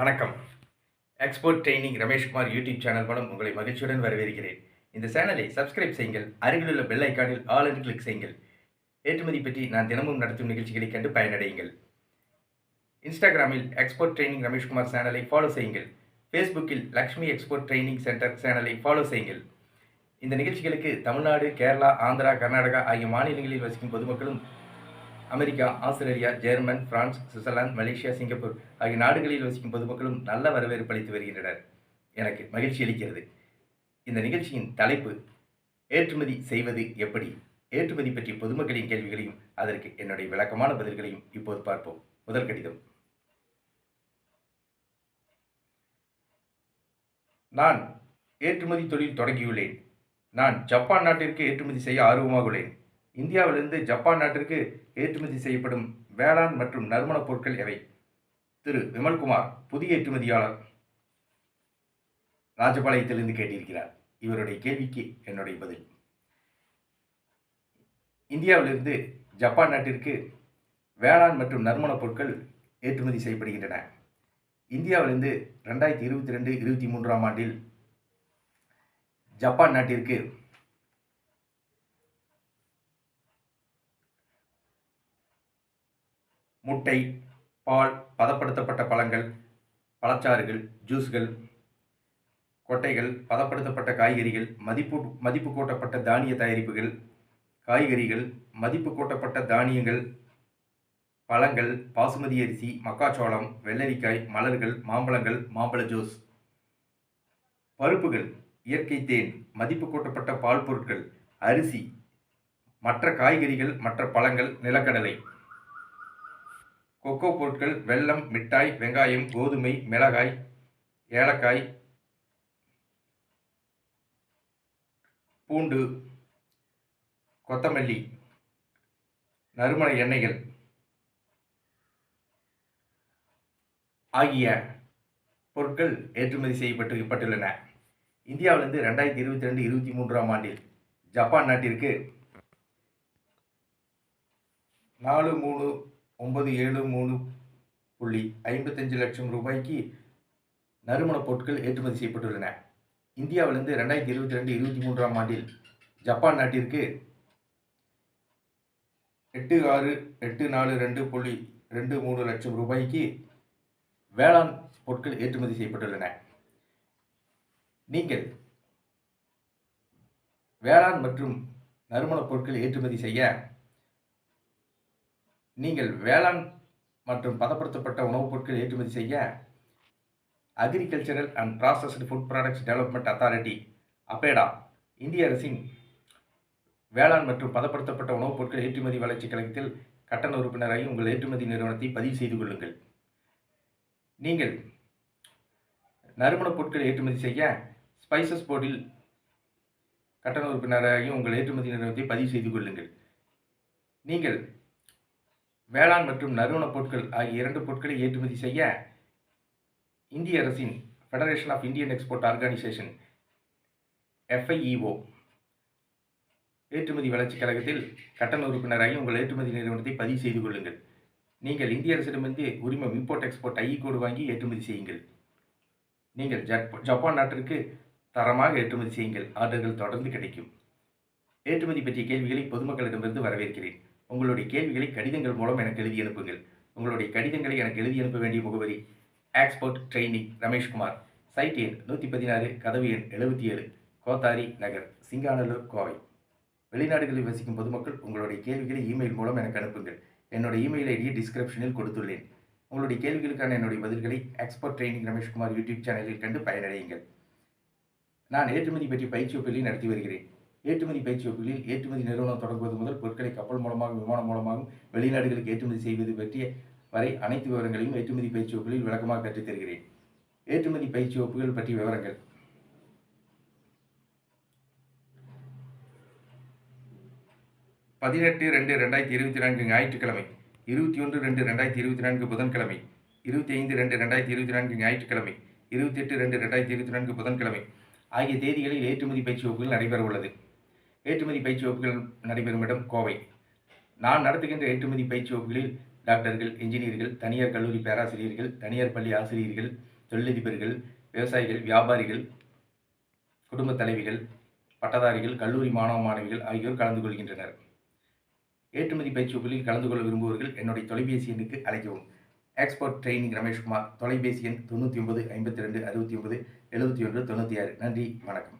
வணக்கம். Export training Rameshkumar YouTube channel மூலம் உங்களை மகிழ்ச்சியுடன் வரவேற்கிறேன். இந்த சேனலை சப்ஸ்கிரைப் செய்யுங்கள் அருகிலுள்ள பெல் ஐக்கானில் ஆல் என்று கிளிக் செய்யுங்கள். ஏற்றுமதி பற்றி நான் தினமும் நடத்தும் நிகழ்ச்சிகளை கண்டு பயனடையுங்கள். இன்ஸ்டாகிராமில் எக்ஸ்போர்ட் ட்ரைனிங் ரமேஷ்குமார் சேனலை ஃபாலோ செய்யுங்கள். ஃபேஸ்புக்கில் லக்ஷ்மி எக்ஸ்போர்ட் ட்ரைனிங் சென்டர் சேனலை ஃபாலோ செய்யுங்கள். இந்த நிகழ்ச்சிகளுக்கு தமிழ்நாடு கேரளா ஆந்திரா கர்நாடகா ஆகிய மாநிலங்களில் வசிக்கும் பொதுமக்களும் America Australia German France Switzerland Malaysia Singapore ஆகிய நாடுகளில் வசிக்கும் பொதுமக்களும் நல்ல வரவேற்பு அளித்து வருகின்றனர். எனக்கு மகிழ்ச்சி அளிக்கிறது. இந்த நிகழ்ச்சியின் தலைப்பு ஏற்றுமதி செய்வது எப்படி? ஏற்றுமதி பற்றிய பொதுமக்களின் கேள்விகளையும் அதற்கு என்னுடைய விளக்கமான பதில்களையும் இப்போது பார்ப்போம். முதல் கடிதம். நான் ஏற்றுமதி தொழில் தொடங்கியுள்ளேன். நான் ஜப்பான் நாட்டிற்கு ஏற்றுமதி செய்ய ஆர்வமாக உள்ளேன். இந்தியாவிலிருந்து ஜப்பான் நாட்டிற்கு ஏற்றுமதி செய்யப்படும் வேளாண் மற்றும் நறுமணப் பொருட்கள் எவை? திரு. விமல்குமார் புதிய ஏற்றுமதியாளர். ராஜபாளையத்திலிருந்து கேட்டிருக்கிறார். இவருடைய கேள்விக்கு என்னுடைய பதில். இந்தியாவிலிருந்து ஜப்பான் நாட்டிற்கு வேளாண் மற்றும் நறுமணப் பொருட்கள் ஏற்றுமதி செய்யப்படுகின்றன. இந்தியாவிலிருந்து ரெண்டாயிரத்தி இருபத்தி ரெண்டு இருபத்தி மூன்றாம் ஆண்டில் ஜப்பான் நாட்டிற்கு முட்டை பால் பதப்படுத்தப்பட்ட பழங்கள் பழச்சாறுகள் ஜூஸ்கள் கொட்டைகள் பதப்படுத்தப்பட்ட காய்கறிகள் மதிப்பு மதிப்பு கூட்டப்பட்ட தானிய தயாரிப்புகள் காய்கறிகள் மதிப்பு கூட்டப்பட்ட தானியங்கள் பழங்கள் பாசுமதி அரிசி மக்காச்சோளம் வெள்ளரிக்காய் மலர்கள் மாம்பழங்கள் மாம்பழ ஜூஸ். பருப்புகள் இயற்கை தேன் மதிப்பு கூட்டப்பட்ட பால் பொருட்கள் அரிசி மற்ற காய்கறிகள் மற்ற பழங்கள் நிலக்கடலை. கொக்கோ பொருட்கள் வெல்லம் மிட்டாய் வெங்காயம் கோதுமை மிளகாய் ஏலக்காய் பூண்டு கொத்தமல்லி நறுமண எண்ணெய்கள் ஆகிய பொருட்கள் ஏற்றுமதி செய்யப்பட்டு இந்தியாவிலிருந்து ரெண்டாயிரத்தி இருபத்தி ரெண்டு இருபத்தி மூன்றாம் ஆண்டில் ஜப்பான் நாட்டிற்கு நாலு மூணு ஒன்பது ஏழு மூணு புள்ளி ஐம்பத்தஞ்சு லட்சம் ரூபாய்க்கு நறுமணப் பொருட்கள் ஏற்றுமதி செய்யப்பட்டுள்ளன. இந்தியாவிலிருந்து ரெண்டாயிரத்தி இருபத்தி ரெண்டு இருபத்தி மூன்றாம் ஆண்டில் ஜப்பான் நாட்டிற்கு எட்டு ஆறு எட்டு நாலு ரெண்டு புள்ளி ரெண்டு மூணு லட்சம் ரூபாய்க்கு வேளாண் பொருட்கள் ஏற்றுமதி செய்யப்பட்டுள்ளன. நீங்கள் வேளாண் மற்றும் நறுமணப் பொருட்கள் ஏற்றுமதி செய்ய நீங்கள் வேளாண் மற்றும் பதப்படுத்தப்பட்ட உணவுப் பொருட்கள் ஏற்றுமதி செய்ய agricultural and processed food products development authority APEDA இந்திய அரசின் வேளாண் மற்றும் பதப்படுத்தப்பட்ட உணவுப் பொருட்கள் ஏற்றுமதி வளர்ச்சி கழகத்தில் கட்டண உறுப்பினராகி உங்கள் ஏற்றுமதி நிறுவனத்தை பதிவு செய்து கொள்ளுங்கள். நீங்கள் நறுமணப் பொருட்கள் ஏற்றுமதி செய்ய ஸ்பைசஸ் போர்டில் கட்டண உறுப்பினராகி உங்கள் ஏற்றுமதி நிறுவனத்தை பதிவு செய்து கொள்ளுங்கள். நீங்கள் வேளாண் மற்றும் நறுவணப் பொருட்கள் ஆகிய இரண்டு பொருட்களை ஏற்றுமதி செய்ய இந்திய அரசின் federation of Indian export organisation FIEO ஏற்றுமதி வளர்ச்சிக் கழகத்தில் கட்டண உறுப்பினராகி உங்கள் ஏற்றுமதி நிறுவனத்தை பதிவு செய்து கொள்ளுங்கள். நீங்கள் இந்திய அரசிடமிருந்து உரிமம் இம்போர்ட் எக்ஸ்போர்ட் ஐஇ கோடு வாங்கி ஏற்றுமதி செய்யுங்கள். நீங்கள் ஜப் ஜப்பான் நாட்டிற்கு தரமாக ஏற்றுமதி செய்யுங்கள். ஆர்டர்கள் தொடர்ந்து கிடைக்கும். ஏற்றுமதி பற்றிய கேள்விகளை பொதுமக்களிடமிருந்து வரவேற்கிறேன். உங்களுடைய கேள்விகளை கடிதங்கள் மூலம் எனக்கு எழுதி அனுப்புங்கள். உங்களுடைய கடிதங்களை எனக்கு எழுதி அனுப்ப வேண்டிய முகவரி ஆக்ஸ்போர்ட் ட்ரைனிங் ரமேஷ்குமார் சைட் எண் நூற்றி பதினாறு கதவு எண் எழுபத்தி ஏழு கோத்தாரி நகர் சிங்கானலூர் கோவை. வெளிநாடுகளில் வசிக்கும் பொதுமக்கள் உங்களுடைய கேள்விகளை இமெயில் மூலம் எனக்கு அனுப்புங்கள். என்னோட இமெயில் ஐடியை டிஸ்கிரிப்ஷனில் கொடுத்துள்ளேன். உங்களுடைய கேள்விகளுக்கான என்னுடைய பதில்களை எக்ஸ்போர்ட் ட்ரைனிங் ரமேஷ்குமார் யூடியூப் சேனலில் கண்டு பயனடையுங்கள். நான் ஏற்றுமதி பற்றி பயிற்சி ஒப்பிலை நடத்தி வருகிறேன். ஏற்றுமதி பயிற்சி வகுப்பில் ஏற்றுமதி நிறுவனம் தொடங்குவது முதல் பொருட்களை கப்பல் மூலமாகவும் விமானம் மூலமாகவும் வெளிநாடுகளுக்கு ஏற்றுமதி செய்வது பற்றிய வரை அனைத்து விவரங்களையும் ஏற்றுமதி பயிற்சி வகுப்பில் விளக்கமாக கற்றுத் தருகிறேன். ஏற்றுமதி பயிற்சி வகுப்புகள் பற்றிய விவரங்கள். பதினெட்டு ரெண்டு ரெண்டாயிரத்தி இருபத்தி நான்கு ஞாயிற்றுக்கிழமை. இருபத்தி ஒன்று ரெண்டு ரெண்டாயிரத்தி இருபத்தி நான்கு புதன்கிழமை. இருபத்தி ஐந்து ரெண்டு ரெண்டாயிரத்தி இருபத்தி நான்கு ஞாயிற்றுக்கிழமை. இருபத்தி எட்டு ரெண்டு ரெண்டாயிரத்தி இருபத்தி நான்கு புதன்கிழமை. ஆகிய தேதிகளில் ஏற்றுமதி பயிற்சி வகுப்புகள் நடைபெற உள்ளது ஏற்றுமதி பயிற்சி வகுப்புகள் நடைபெறும் இடம் கோவை. நான் நடத்துகின்ற ஏற்றுமதி பயிற்சி வகுப்புகளில் டாக்டர்கள் இன்ஜினியர்கள் தனியார் கல்லூரி பேராசிரியர்கள் தனியார் பள்ளி ஆசிரியர்கள் தொழிலதிபர்கள் விவசாயிகள் வியாபாரிகள் குடும்பத் தலைவிகள் பட்டதாரிகள் கல்லூரி மாணவ மாணவிகள் ஆகியோர் கலந்து கொள்கின்றனர். ஏற்றுமதி பயிற்சி வகுப்பில் கலந்து கொள்ள விரும்புவர்கள் என்னுடைய தொலைபேசி எண்ணுக்கு அழைக்கவும். எக்ஸ்போர்ட் ட்ரைனிங் ரமேஷ்குமார் தொலைபேசி எண் தொண்ணூற்றி ஒன்பது ஐம்பத்தி ரெண்டு அறுபத்தி ஒன்பது எழுபத்தி ஒன்று தொண்ணூற்றி ஆறு. நன்றி வணக்கம்.